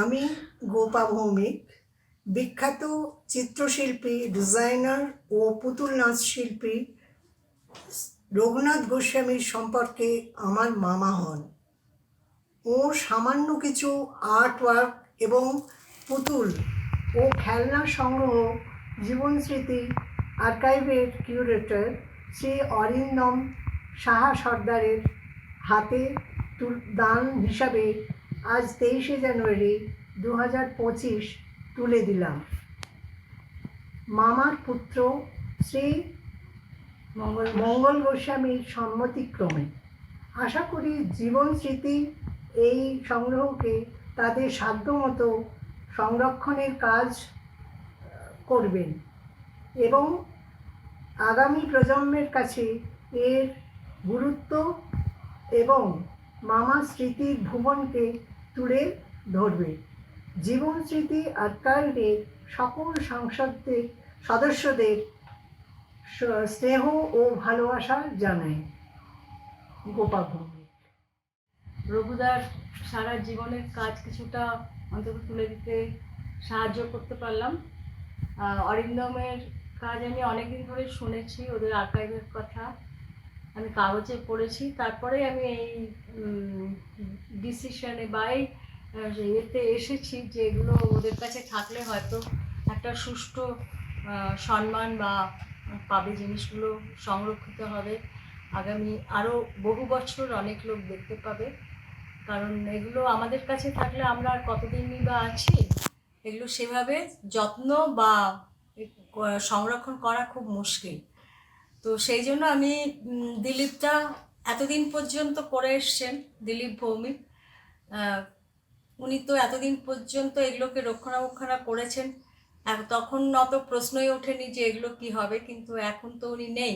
আমি গোপা ভৌমিক, বিখ্যাত চিত্রশিল্পী, ডিজাইনার ও পুতুল নাচ শিল্পী রঘুনাথ গোস্বামীর সম্পর্কে আমার মামা হন। ও সামান্য কিছু আর্ট ওয়ার্ক এবং পুতুল ও খেলনা সংগ্রহ জীবন স্মৃতি আর্কাইভের কিউরেটর শ্রী অরিন্দম সাহা সর্দারের হাতে দান হিসাবে আজ তেইশে জানুয়ারি দু হাজার পঁচিশ তুলে দিলাম। মামার পুত্র শ্রী মঙ্গল মঙ্গল গোস্বামীর সম্মতিক্রমে। আশা করি জীবন স্মৃতি এই সংগ্রহকে তাদের সাধ্যমতো সংরক্ষণের কাজ করবেন এবং আগামী প্রজন্মের কাছে এর গুরুত্ব এবং মামা স্মৃতির ভুবনকে তুলে ধরবে। জীবন স্মৃতি আর্কাইভের সকল সাংসদদের সদস্যদের স্নেহ ও ভালোবাসা জানায়। গোপা ভৌমিক রঘুদার সারা জীবনের কাজ কিছুটা অন্তত তুলে দিতে সাহায্য করতে পারলাম। অরিন্দমের কাজ আমি অনেকদিন ধরে শুনেছি, ওদের আর্কাইভের কথা। আমি কাগজে পড়েছি, তারপরে আমি এই ডিসিশনে বা এই এতে এসেছি যে এগুলো ওদের কাছে থাকলে হয়তো একটা সুষ্ঠু সম্মান বা পাবে জিনিসগুলো সংরক্ষিত হবে। আগামী আরও বহু বছর অনেক লোক দেখতে পাবে। কারণ এগুলো আমাদের কাছে থাকলে আমরা আর কতদিনই বা আছি, এগুলো সেভাবে যত্ন বা সংরক্ষণ করা খুব মুশকিল। তো সেই জন্য আমি দিলীপটা এতদিন পর্যন্ত করে এসছেন, দিলীপ ভৌমিক। উনি তো এতদিন পর্যন্ত এগুলোকে রক্ষণাবেক্ষণা করেছেন। তখন অত প্রশ্নই ওঠেনি যে এগুলো কি হবে, কিন্তু এখন তো উনি নেই।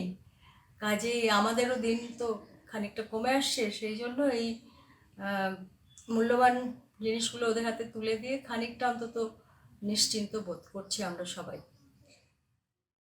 কাজেই আমাদেরও দিন তো খানিকটা কমে আসছে, সেই জন্য এই মূল্যবান জিনিসগুলো ওদের হাতে তুলে দিয়ে খানিকটা অন্তত নিশ্চিন্ত বোধ করছি আমরা সবাই।